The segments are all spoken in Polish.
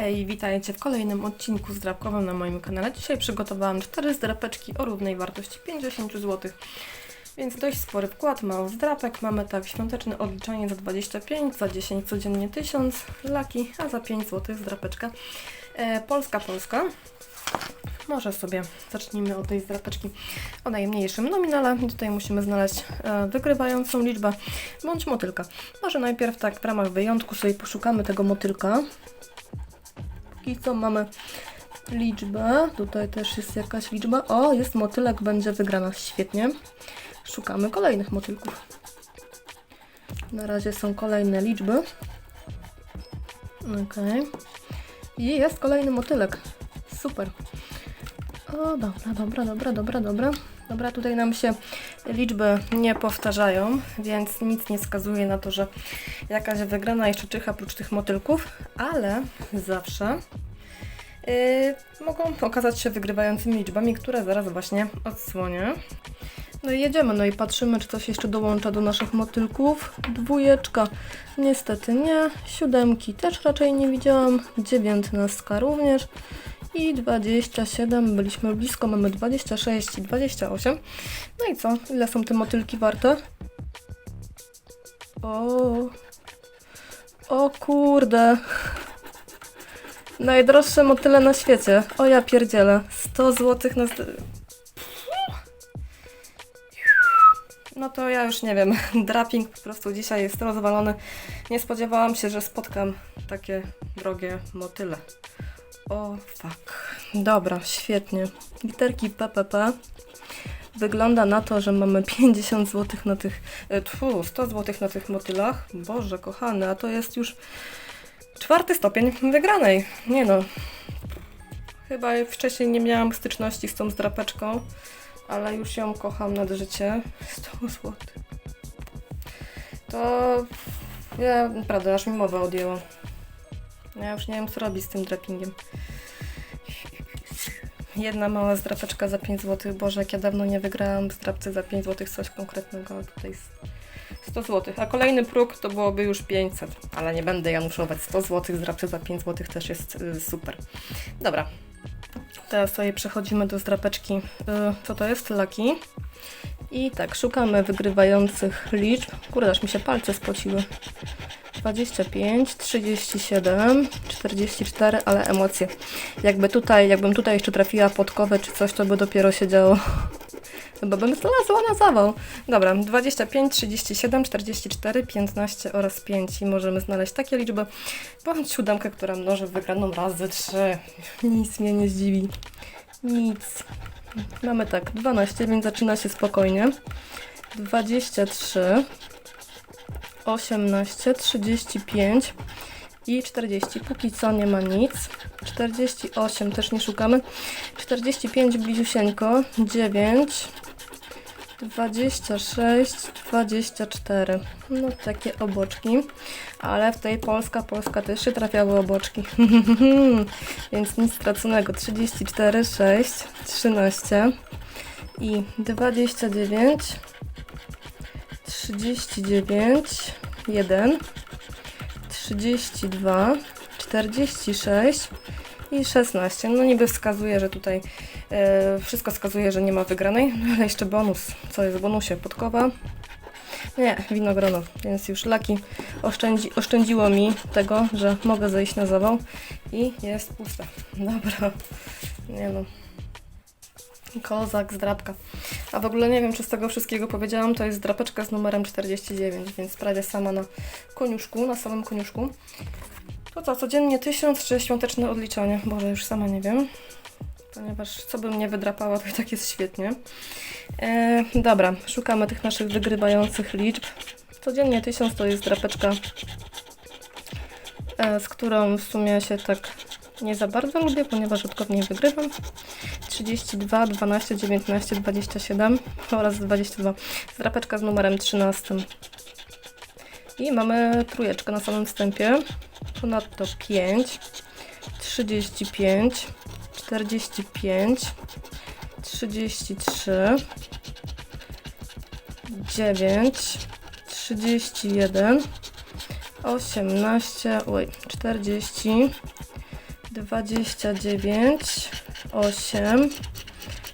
Hej, witajcie w kolejnym odcinku zdrapkowym na moim kanale. Dzisiaj przygotowałam cztery zdrapeczki o równej wartości 50 zł. Więc dość spory wkład, mało zdrapek. Mamy tak świąteczne odliczanie za 25, za 10 codziennie 1000, laki, a za 5 zł zdrapeczka. E, Polska, Polska. Może sobie zacznijmy od tej zdrapeczki o najmniejszym nominale. Tutaj musimy znaleźć e, wygrywającą liczbę bądź motylka. Może najpierw tak w ramach wyjątku sobie poszukamy tego motylka. Póki co mamy liczbę. Tutaj też jest jakaś liczba. O, jest motylek, będzie wygrana. Świetnie. Szukamy kolejnych motylków. Na razie są kolejne liczby. Ok. I jest kolejny motylek. Super. O, dobra, dobra, dobra, dobra, dobra. Dobra, tutaj nam się liczby nie powtarzają, więc nic nie wskazuje na to, że jakaś wygrana jeszcze czyha prócz tych motylków, ale zawsze yy, mogą okazać się wygrywającymi liczbami, które zaraz właśnie odsłonię. No i jedziemy, no i patrzymy, czy coś jeszcze dołącza do naszych motylków. Dwójeczka, niestety nie. Siódemki też raczej nie widziałam. Dziewiętnastka również. I 27, byliśmy blisko, mamy 26 i 28. No i co? Ile są te motylki warte? O, o kurde. Najdroższe motyle na świecie. O ja pierdzielę. 100 zł na... No to ja już nie wiem. Draping po prostu dzisiaj jest rozwalony. Nie spodziewałam się, że spotkam takie drogie motyle. O, fuck. Dobra, świetnie. Literki PPP. Wygląda na to, że mamy 50 zł na tych, e, tfu, 100 zł na tych motylach. Boże, kochany, a to jest już czwarty stopień wygranej. Nie no. Chyba wcześniej nie miałam styczności z tą zdrapeczką, ale już ją kocham nad życie. 100 zł. To ja naprawdę aż mi mowę odjęło. Ja już nie wiem co robić z tym drapingiem. Jedna mała zdrapeczka za 5 zł. Boże, jak ja dawno nie wygrałam w zdrapce za 5 zł coś konkretnego. Tutaj jest 100 zł. A kolejny próg to byłoby już 500. Ale nie będę januszować. 100 zł zdrapce za 5 zł też jest y, super. Dobra. Teraz sobie przechodzimy do zdrapeczki. Y, co to jest? Laki. I tak, szukamy wygrywających liczb. Kurde, aż mi się palce spociły. 25, 37, 44, ale emocje. Jakby tutaj, jakbym tutaj jeszcze trafiła podkowę czy coś, to by dopiero się działo. Chyba bym znalazła na zawał. Dobra, 25, 37, 44, 15 oraz 5 i możemy znaleźć takie liczby, bądź siódemkę, która mnoży wygraną razy 3. Nic mnie nie zdziwi. Nic. Mamy tak, 12, więc zaczyna się spokojnie. 23, 18, 35 i 40. Póki co nie ma nic. 48 też nie szukamy. 45 bliziusieńko. 9, 26, 24. No takie oboczki. Ale w tej Polska, Polska też się trafiały oboczki. Więc nic straconego. 34, 6, 13 i 29, 39, 1, 32, 46 i 16. No niby wskazuje, że tutaj e, wszystko wskazuje, że nie ma wygranej, no ale jeszcze bonus. Co jest w bonusie? Podkowa? Nie, winogrono, więc już laki oszczędzi, oszczędziło mi tego, że mogę zejść na zawał i jest pusta. Dobra, nie no. Kozak, zdrapka. A w ogóle nie wiem, czy z tego wszystkiego powiedziałam, to jest drapeczka z numerem 49, więc prawie sama na koniuszku, na samym koniuszku. To co, codziennie 1000 czy świąteczne odliczanie? Boże, już sama nie wiem. Ponieważ co bym nie wydrapała, to i tak jest świetnie. E, dobra, szukamy tych naszych wygrywających liczb. Codziennie 1000 to jest drapeczka, e, z którą w sumie się tak nie za bardzo lubię, ponieważ rzadko w niej wygrywam. 32, 12, 19, 27 oraz 22. Zdrapeczka z numerem 13. I mamy trójeczkę na samym wstępie. Ponadto 5, 35, 45, 33, 9, 31, 18, oj, 40, 29, 8,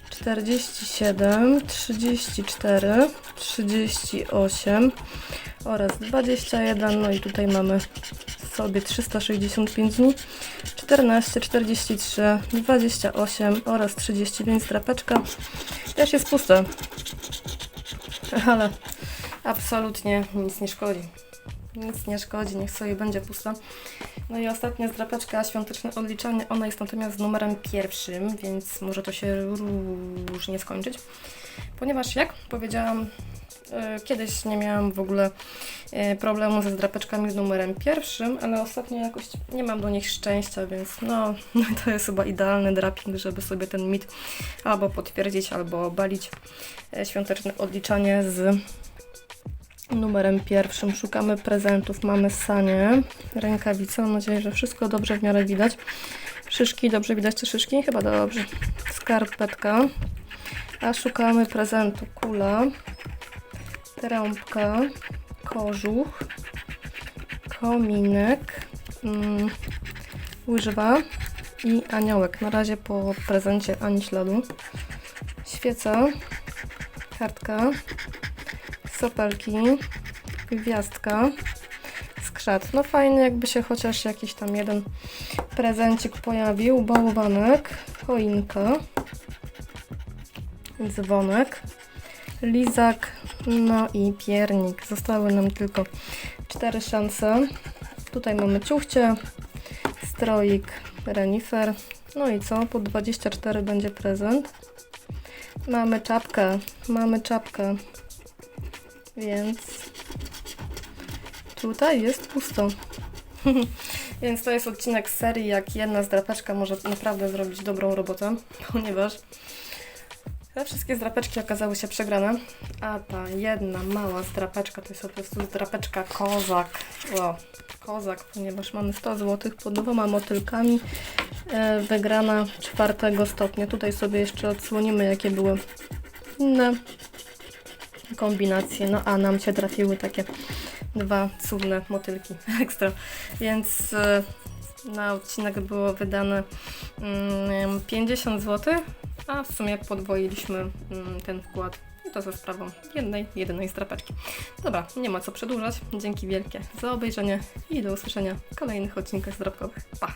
47, 34, 38 oraz 21. No i tutaj mamy sobie 365 dni, 14, 43, 28 oraz 35 drapeczka. Też jest puste, ale absolutnie nic nie szkodzi. Nic nie szkodzi, niech sobie będzie pusta. No i ostatnia zdrapeczka, świąteczne odliczanie. Ona jest natomiast numerem pierwszym, więc może to się różnie skończyć. Ponieważ, jak powiedziałam, e, kiedyś nie miałam w ogóle e, problemu ze zdrapeczkami z numerem pierwszym, ale ostatnio jakoś nie mam do nich szczęścia, więc no, to jest chyba idealny draping, żeby sobie ten mit albo potwierdzić, albo obalić. E, Świąteczne odliczanie z numerem pierwszym. Szukamy prezentów. Mamy sanie, rękawice. Mam nadzieję, że wszystko dobrze w miarę widać. Szyszki, dobrze widać te szyszki? Chyba dobrze. Skarpetka. A szukamy prezentu. Kula, trąbka, kożuch, kominek, mm, łyżwa i aniołek. Na razie po prezencie ani śladu. Świeca, kartka, sopelki, gwiazdka, skrzat. No fajnie, jakby się chociaż jakiś tam jeden prezencik pojawił. Bałwanek, choinka, dzwonek, lizak, no i piernik. Zostały nam tylko cztery szanse. Tutaj mamy ciuchcie, stroik, renifer. No i co? Po 24 będzie prezent. Mamy czapkę, mamy czapkę. Więc tutaj jest pusto. Więc to jest odcinek serii, jak jedna zdrapeczka może naprawdę zrobić dobrą robotę, ponieważ te wszystkie zdrapeczki okazały się przegrane, a ta jedna mała zdrapeczka to jest po prostu zdrapeczka kozak. O, kozak, ponieważ mamy 100 zł pod dwoma motylkami. E, wygrana czwartego stopnia. Tutaj sobie jeszcze odsłonimy, jakie były inne kombinacje. No a nam się trafiły takie dwa cudne motylki ekstra. Więc e, na odcinek było wydane mm, 50 zł, a w sumie podwoiliśmy mm, ten wkład. I to za sprawą jednej, jedynej strapeczki. Dobra, nie ma co przedłużać. Dzięki wielkie za obejrzenie i do usłyszenia w kolejnych odcinkach zdrabkowych. Pa!